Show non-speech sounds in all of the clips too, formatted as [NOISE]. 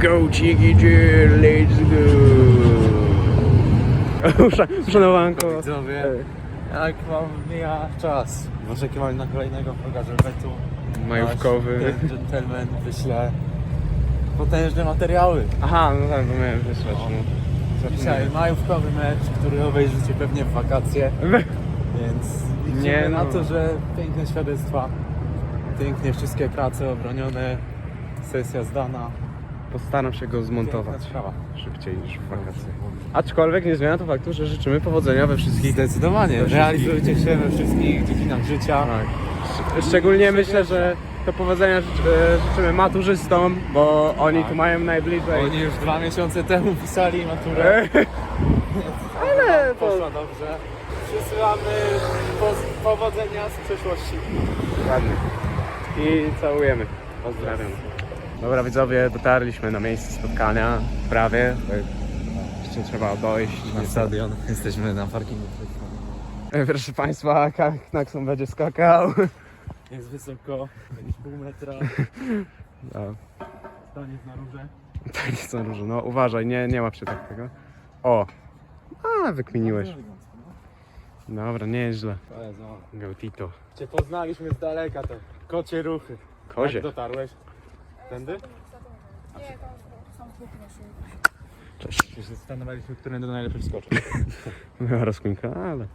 Go Chiki let's go! Usza- Uszanowanko. Widzowie, jak wam mija czas w oczekiwaniu na kolejnego vloga Żelbetu Majówkowy. nasz gentleman wyśle potężne materiały. Aha, no tak, bo miałem wysłać. No. Dzisiaj majówkowy mecz, który obejrzycie pewnie w wakacje, więc liczymy Nie na no. to, że piękne świadectwa, pięknie wszystkie prace obronione, sesja zdana. Postaram się go zmontować szybciej niż w wakacje. Aczkolwiek nie zmienia to faktu, że życzymy powodzenia we wszystkich. Zdecydowanie, We realizujcie się we wszystkich dziedzinach życia. Tak. Szcz- Szczególnie myślę, że to powodzenia e, życzymy maturzystom, bo oni tu mają najbliżej. Oni już dwa miesiące temu pisali maturę. Ale to... Poszła dobrze. Przysyłamy powodzenia z przeszłości. Ładnie. I całujemy. Pozdrawiam. Dobra widzowie, dotarliśmy na miejsce spotkania. Prawie. Jeszcze trzeba dojść. Na stadion. Jesteśmy na parkingu. E, Proszę Państwa, Knaxon będzie skakał. Jest wysoko, jakieś pół metra. [LAUGHS] No, Staniec na róże. jest na różu. No uważaj, nie, nie łap się tak tego. O! A, wykminiłeś. Dobra, nieźle. To jest. Gautito. Cię poznaliśmy z daleka, to kocie ruchy. Kozie. Jak dotarłeś? Tędy? Nie, tam są dwóch naszych. Cześć. Się zastanawialiśmy, którędy najlepiej wskoczyć. [LAUGHS] Miała rozkminka, ale...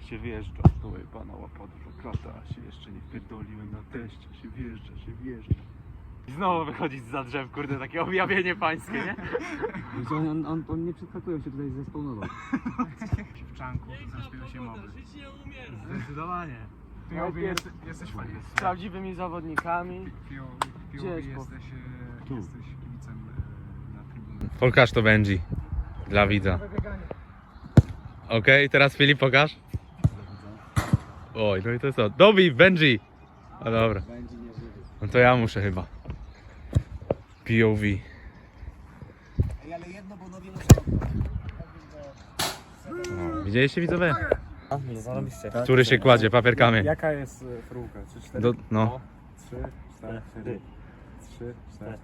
się wjeżdża, to jej pana łapa dużo krata, się jeszcze nie wpierdoliłem na teście, się wjeżdża, się wjeżdża. I znowu wychodzić za drzew, kurde, takie objawienie pańskie, nie? On, on, on nie przedskakują się tutaj ze spawnował. Siewczanku, [LAUGHS] zaśpiewa się mowy. Zdecydowanie. Jest, jesteś fajny. Z prawdziwymi zawodnikami. Gdzieś po- jesteś, e, jesteś kibicem e, na trybunie. Pokaż to Benji. Dla widza. Okej, teraz Filip pokaż. Oj, no i to co? Dobij, Benji! A dobra. No to ja muszę chyba. POV. O, Widzieliście widzowie? Zarobiście. Który się kładzie, papier kamień. Jaka jest e, frówka? Trzy, cztery? Do, no. Trzy, cztery.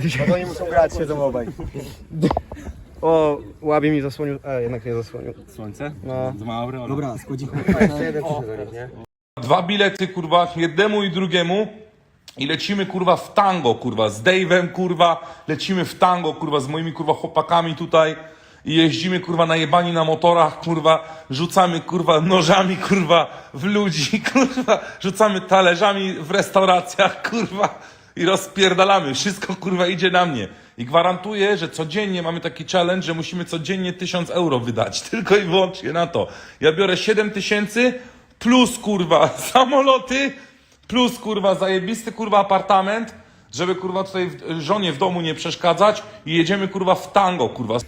Trzy, cztery. No oni muszą grać, siedzą obaj. O, łabi mi zasłonił. E, jednak nie zasłonił. Słońce? No. Z Dobra, składzik. Dwa bilety, kurwa, jednemu i drugiemu. I lecimy, kurwa, w tango, kurwa, z Dave'em, kurwa, lecimy w tango, kurwa, z moimi, kurwa, chłopakami tutaj. I jeździmy, kurwa, najebani na motorach, kurwa, rzucamy, kurwa, nożami, kurwa, w ludzi, [LAUGHS] kurwa, rzucamy talerzami w restauracjach, kurwa, i rozpierdalamy. Wszystko, kurwa, idzie na mnie. I gwarantuję, że codziennie mamy taki challenge, że musimy codziennie 1000 euro wydać. [LAUGHS] Tylko i wyłącznie na to. Ja biorę 7 tysięcy plus, kurwa, [LAUGHS] samoloty, plus, kurwa, zajebisty, kurwa, apartament, żeby, kurwa, tutaj żonie w domu nie przeszkadzać i jedziemy, kurwa, w tango, kurwa.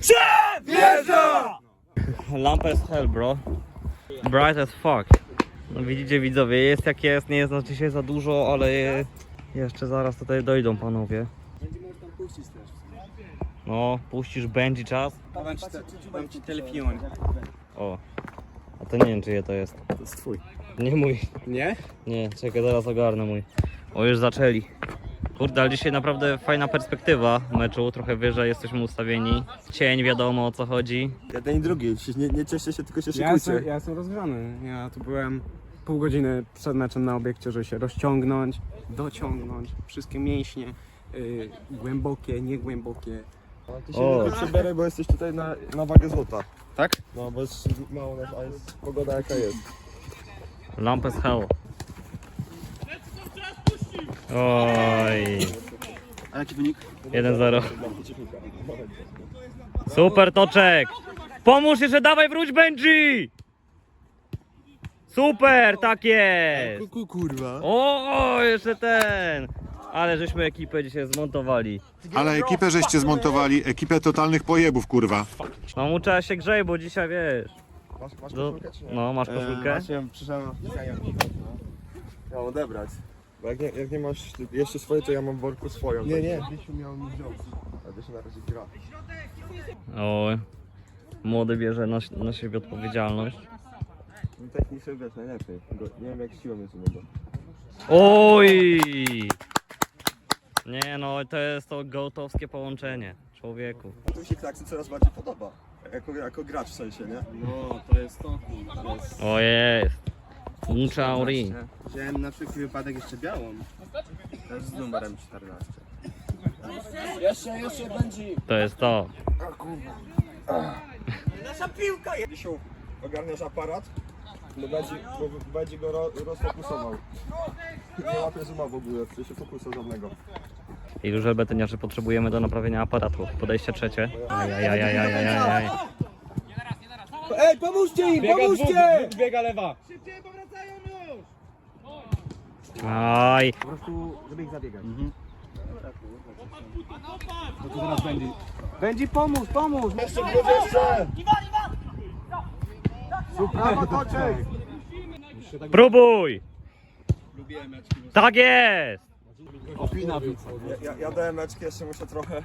Lampa jest hell, bro. Bright as fuck. No widzicie widzowie, jest jak jest, nie jest znaczy się za dużo, ale je, jeszcze zaraz tutaj dojdą panowie. No, puścisz Benji czas. Dam ci telefon. O. A to nie wiem czyje to jest. To jest twój. Nie mój. Nie? Nie, czekaj, zaraz ogarnę mój. O, już zaczęli. Kurde, ale dzisiaj naprawdę fajna perspektywa meczu, trochę wyżej jesteśmy ustawieni. Cień, wiadomo o co chodzi. Jeden i drugi, nie, nie cieszcie się, tylko się Ja jestem, szykujcie. ja jestem rozgrzany. Ja tu byłem pół godziny przed meczem na obiekcie, żeby się rozciągnąć, dociągnąć. Wszystkie mięśnie, yy, głębokie, niegłębokie. Ty się O. nie przebieraj, bo jesteś tutaj na, na wagę złota. Tak? No, bo jest mało nas, a jest pogoda jaka jest. Lampę z hell. Oj. A jaki wynik? 1-0. Super toczek! Pomóż jeszcze, dawaj wróć Benji! Super, tak jest! Kuku, kurwa. O, jeszcze ten! Ale żeśmy ekipę dzisiaj zmontowali. Ale ekipę żeście zmontowali, ekipę totalnych pojebów, kurwa. No mu trzeba się grzej, bo dzisiaj wiesz. Masz, masz Do, koszulkę, czy nie? no, masz Eee, koszulkę? Właśnie przyszedłem Ja mam odebrać. Bo jak nie, jak nie masz jeszcze swoje, to ja mam w worku swoją. Nie, nie. Wiesiu miał mi wziąć. A Wiesiu na razie gra. Oj. Młody bierze na, na siebie odpowiedzialność. No technicznie wiesz najlepiej. Go, nie wiem jak siłą jest u niego. Oj! No to jest to gołtowskie połączenie. Człowieku. Tu się taksy coraz bardziej podoba. Jako, jako gracz w sensie, nie? No, to jest to. To jest... O jest. Unchauri. Wziąłem na wszelki wypadek jeszcze białą. Też z numerem 14. Jeszcze, jeszcze będzie. To jest to. Dzisiu, ogarniasz aparat, bo będzie, bo będzie go ro, rozfokusował. Nie łapie zooma w ogóle, w sensie fokusu żadnego. Ilu żelbetyniarzy potrzebujemy do naprawienia aparatu? Podejście trzecie. Ajajajajajajaj. Ej, pomóżcie im, pomóżcie! Dwóch, biega lewa. Aj. Po prostu, żeby ich zabiegać. No to teraz będzie. Będzie pomóż, pomóż! Jeszcze! Brawo, Toczek! Próbuj! Tak jest! Opina widz. Ja, ja, ja dałem meczki, jeszcze muszę trochę...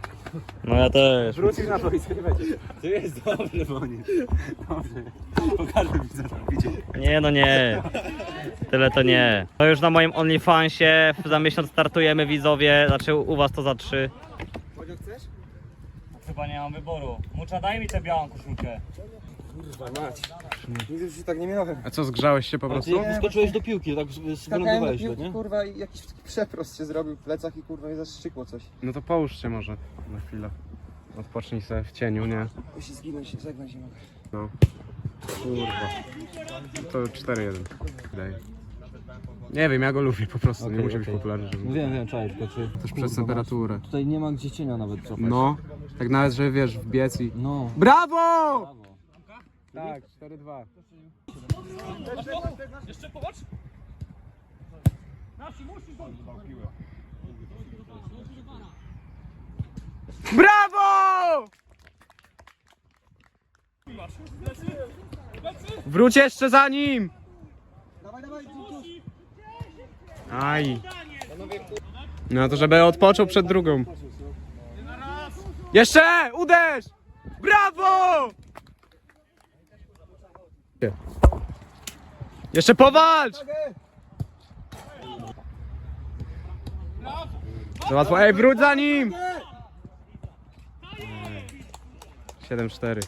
No ja też. Wrócisz na boisko i będzie. To jest dobrze, Boni. Dobrze. Pokażę widzę, widzicie. Nie no nie. Tyle to nie. To już na moim OnlyFansie za miesiąc startujemy widzowie. Znaczy u was to za trzy. Chodzio chcesz? Chyba nie mam wyboru. Mucza daj mi tę białą koszulkę. Kurwa mać. Nigdy już tak nie miałem. A co, zgrzałeś się po prostu? Skoczyłeś do piłki, tak wylądowałeś, nie? kurwa i jakiś przeprost się zrobił w plecach i kurwa mi zaszczykło coś. No to połóż się może na chwilę. Odpocznij sobie w cieniu, nie? Musi zginąć, żegnać nie mogę. No. Kurwa. To 4-1. Wydaje. Nie wiem, ja go lubię po prostu, nie Okej, musi być okej. popularny, żeby... No wiem, wiem, cześć, tylko czy... Też przez temperaturę. Tutaj nie ma gdzie cienia nawet cofać. No, tak nawet, że wiesz, wbiec i... No. Brawo! Tak, 4-2. Brawo! Wróć jeszcze za nim! Aj. No to żeby odpoczął przed drugą. Jeszcze! Uderz! Brawo! Jeszcze powalcz! To łatwo. Ej, wróć za nim! 7-4.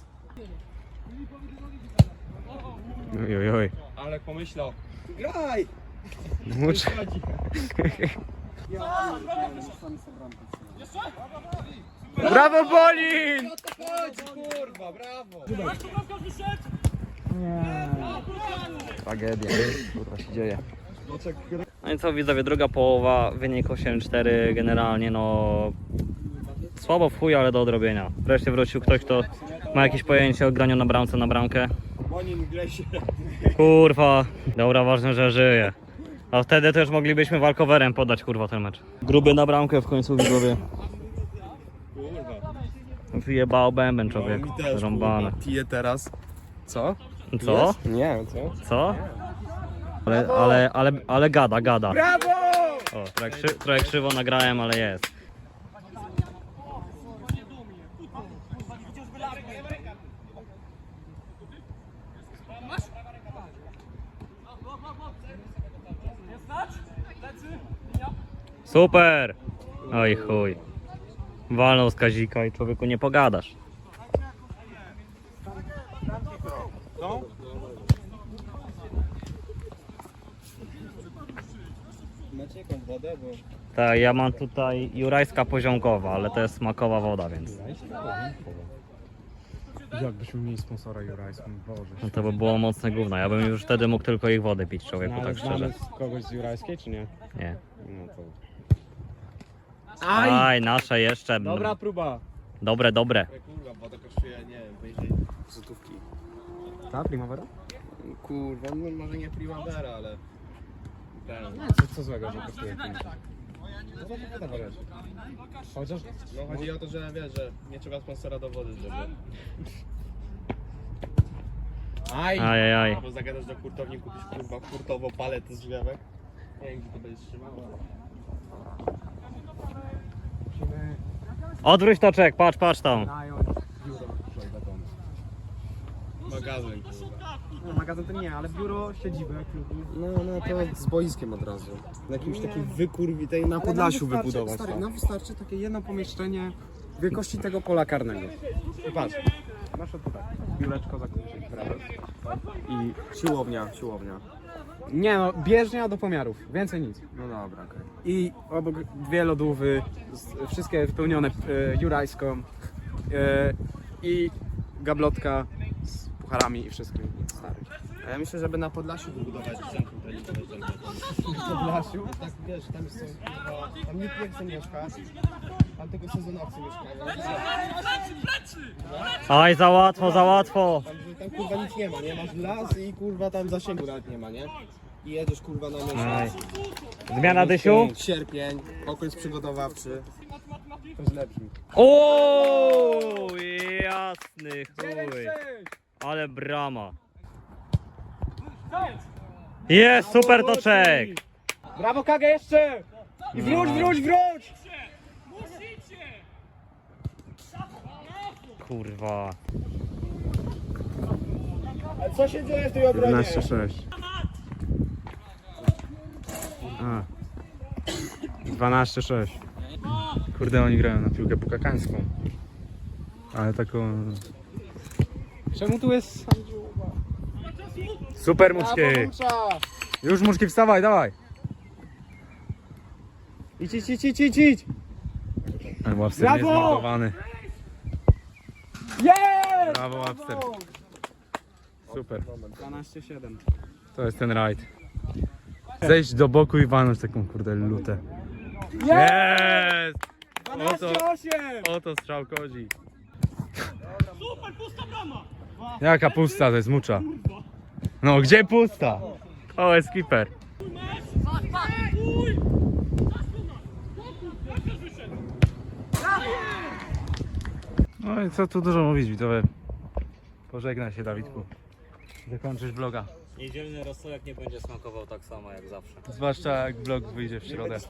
Oj, oj, oj. Ale pomyślał. Graj! Mucz. Brawo, Bolin! Tragedia. Kurwa się dzieje. No i co widzowie, druga połowa, wynik 8-4 generalnie no słabo w chuj, ale do odrobienia. Wreszcie wrócił ktoś, kto ma jakieś pojęcie o graniu na bramce na bramkę. Kurwa, dobra, ważne, że żyje. A wtedy też moglibyśmy walkowerem podać kurwa ten mecz. Gruby na bramkę w końcu widzowie. Wyjebał bęben człowieku, rąbane. Tije teraz. Co? Co? Nie, co? Co? Ale, ale, ale, ale gada, gada. Brawo! O, trochę, krzy, trochę krzywo nagrałem, ale jest. Super! Oj chuj. Walnął z kazika i człowieku nie pogadasz. Macie jakąś wodę, bo... Tak, ja mam tutaj jurajska poziomkowa, ale to jest smakowa woda, więc Jakbyśmy mieli sponsora Jurajską, Boże. no to by było mocne gówno. Ja bym już wtedy mógł tylko ich wody pić, człowieku, No, tak szczerze. kogoś z Jurajskiej, czy nie? Nie. No to... Aj, nasze jeszcze. Dobra próba. Dobre, dobre. Kurwa, woda kosztuje, nie wiem, poniżej złotówki. Ta Primavera? Kurwa, no może nie Primavera, ale... Ten. Co, co złego, że kosztuje 5? No to nie. Chociaż... No chodzi o to, że wiesz, że nie trzeba sponsora do wody, żeby... Aj! Ajajaj. Albo zagadasz do hurtowni, kupisz kurwa hurtowo palet z drzewek. Nie wiem, gdzie to będziesz. Odwróć toczek, patrz, patrz tam. Dają biuro do betonu. Magazyn, kurwa. No, magazyn to nie, ale biuro, siedzibę klubu. No, no to z boiskiem od razu. Na jakimś takim wykurwi tej na Podlasiu nam wystarczy- wybudować. Stary, nam wystarczy takie jedno pomieszczenie wielkości tego pola karnego. I patrz, masz to tutaj, biureczko zakończenie, prawo. I Siłownia, siłownia. nie no, bieżnia do pomiarów, więcej nic. No dobra, okej. I obok dwie lodówy, z- wszystkie wypełnione e, jurajską e, i gablotka pucharami i wszystkim. Stary. A ja myślę, żeby na Podlasiu wybudować centrum treningowe. [LAUGHS] Na Podlasiu? Tak, wiesz, tam są, kurwa, tam nikt nie chce mieszkać. Tam tylko sezonowcy mieszkają. Aj, za łatwo, za łatwo. Tam, tam kurwa nic nie ma, nie? Masz las i kurwa tam zasięgu nawet nie ma, nie? I jedziesz kurwa na Aj. miesiąc. Zmiana Dysiu? Sierpień, okres przygotowawczy. To jest lepszy. O, jasny chuj. Ale brama. Jest, super toczek. Brawo Kage jeszcze! I wróć, wróć, wróć! Kurwa. Co się dzieje w tej obronie? 11-6. A. 12-6. Kurde, oni grają na piłkę pokakańską. Ale taką... Czemu tu jest Super muczki! Już muczki, wstawaj, dawaj! Idź, idź, idź, idź, idź, idź! Webster Brawo! nie zmontowany. Jest! Brawo, Webster. Super. 12-7. To jest ten rajd. Zejść do boku i walnąć taką kurde lutę. Jest! Jest! Oto, 12-8! oto strzał kodzi. Super, pusta brama! Jaka pusta, to jest mucza. No, gdzie pusta? O, jest keeper. No i co tu dużo mówić, widzowie. Pożegnaj się, Dawidku. Zakończysz vloga. Niedzielny rosołek nie będzie smakował tak samo jak zawsze. Zwłaszcza jak vlog wyjdzie w środę.